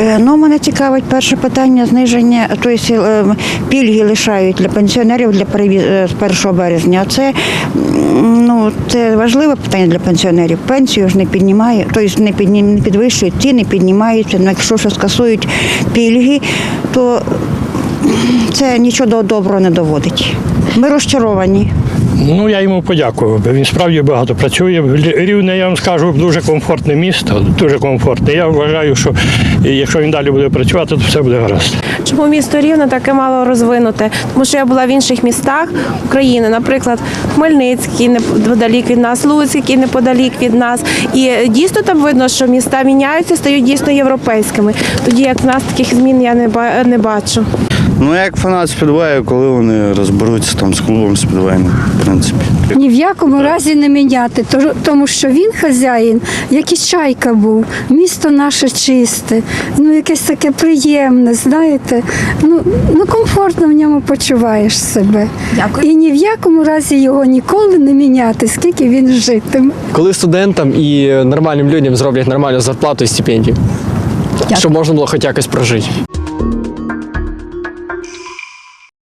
Е, Ну, мене цікавить перше питання зниження, тобто е, пільги лишають для пенсіонерів для переві- е, з 1 березня. Це, ну, це важливе питання для пенсіонерів. Пенсію ж не піднімає, тобто не, підні, не підвищують, ціни піднімаються. Ну, якщо ще скасують пільги, то це нічого до доброго не доводить. Ми розчаровані. Ну, я йому подякував, бо він справді багато працює. Рівне, я вам скажу, дуже комфортне місто, дуже комфортне. Я вважаю, що якщо він далі буде працювати, то все буде гаразд. Чому місто Рівне таке мало розвинуте? Тому що я була в інших містах України, наприклад, Хмельницький неподалік від нас, Луцьк, неподалік від нас. І дійсно там видно, що міста міняються, стають дійсно європейськими. Тоді як в нас таких змін я не бачу. Ну, як фанат спідвею, коли вони розберуться там з клубом спідвейним, в принципі. Ні в якому разі не міняти, тому що він хазяїн, як і чайка був, місто наше чисте, ну якесь таке приємне, знаєте, ну, ну комфортно в ньому почуваєш себе. Дякую. І ні в якому разі його ніколи не міняти, скільки він житиме. коли студентам і нормальним людям зроблять нормальну зарплату і стипендію, щоб можна було хоч якось прожити.